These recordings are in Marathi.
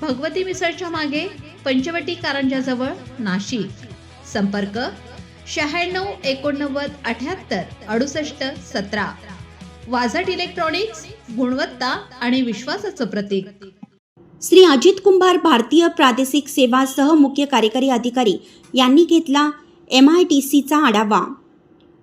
भगवती मिसळच्या मागे पंचवटी कारंजाजवळ नाशिक. संपर्क शहाण्णव एकोणनव्वद अठ्याहत्तर अडुसष्ट सतरा. वाझट इलेक्ट्रॉनिक्स गुणवत्ता आणि विश्वासाचं प्रतीक. श्री अजित कुंभार भारतीय प्रादेशिक सेवा सहमुख्य कार्यकारी अधिकारी यांनी घेतला एम आय टी सीचा आढावा.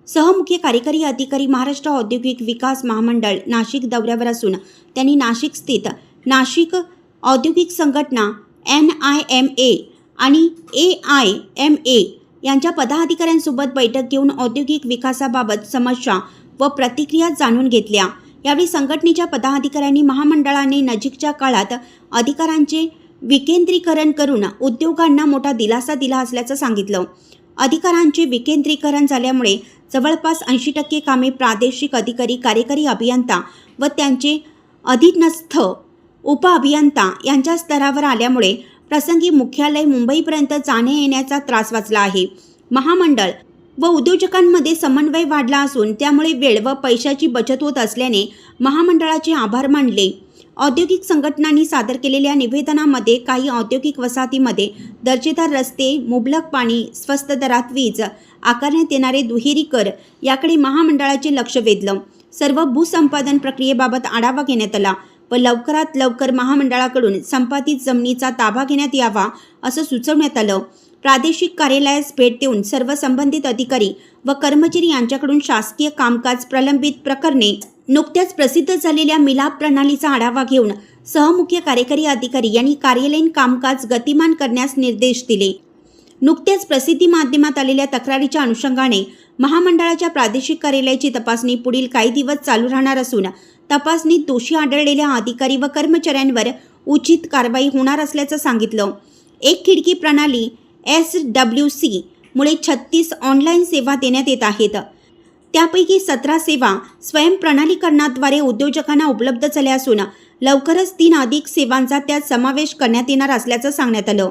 सहमुख्य कार्यकारी अधिकारी महाराष्ट्र औद्योगिक विकास महामंडळ नाशिक दौऱ्यावर असून त्यांनी नाशिक स्थित नाशिक औद्योगिक संघटना एन आय एम ए आणि ए आय एम ए यांच्या पदाधिकाऱ्यांसोबत बैठक घेऊन औद्योगिक विकासाबाबत समस्या व प्रतिक्रिया जाणून घेतल्या. यावेळी संघटनेच्या पदाधिकाऱ्यांनी महामंडळाने नजीकच्या काळात अधिकारांचे विकेंद्रीकरण करून उद्योगांना मोठा दिलासा दिला असल्याचं सांगितलं. अधिकारांचे विकेंद्रीकरण झाल्यामुळे जवळपास ऐंशी टक्के कामे प्रादेशिक अधिकारी कार्यकारी अभियंता व त्यांचे अधीनस्थ उपअभियंता यांच्या स्तरावर आल्यामुळे प्रसंगी मुख्यालय मुंबईपर्यंत जाणे येण्याचा त्रास वाचला आहे. महामंडळ व उद्योजकांमध्ये समन्वय वाढला असून त्यामुळे वेळ व पैशाची बचत होत असल्याने महामंडळाचे आभार मानले. औद्योगिक संघटनांनी सादर केलेल्या निवेदनामध्ये काही औद्योगिक वसाहतीमध्ये दर्जेदार रस्ते मुबलक पाणी स्वस्त दरात वीज आकारण्यात येणारे दुहेरी कर याकडे महामंडळाचे लक्ष वेधलं. सर्व भूसंपादन प्रक्रियेबाबत आढावा घेण्यात आला. व लवकरात लवकर महामंडळाकडून संपादित जमिनीचा ताबा घेण्यात यावा असं सुचवण्यात आलं. प्रादेशिक कार्यालयास भेट देऊन सर्व संबंधित अधिकारी व कर्मचारी यांच्याकडून शासकीय कामकाज प्रलंबित प्रकरणे नुकत्याच प्रसिद्ध झालेल्या मिलाप प्रणालीचा आढावा घेऊन सहमुख्य कार्यकारी अधिकारी यांनी कार्यालयीन कामकाज गतिमान करण्यास निर्देश दिले. नुकत्याच प्रसिद्धी माध्यमात आलेल्या तक्रारीच्या अनुषंगाने महामंडळाच्या प्रादेशिक कार्यालयाची तपासणी पुढील काही दिवस चालू राहणार असून तपासणीत दोषी आढळलेल्या अधिकारी व कर्मचाऱ्यांवर उचित कारवाई होणार असल्याचं सांगितलं. एक खिडकी प्रणाली एस डब्ल्यू सी मुळे छत्तीस ऑनलाईन सेवा देण्यात येत आहेत. त्यापैकी सतरा सेवा स्वयंप्रणालीकरणाद्वारे उद्योजकांना उपलब्ध झाल्या असून लवकरच तीन अधिक सेवांचा त्यात समावेश करण्यात येणार असल्याचं सांगण्यात आलं.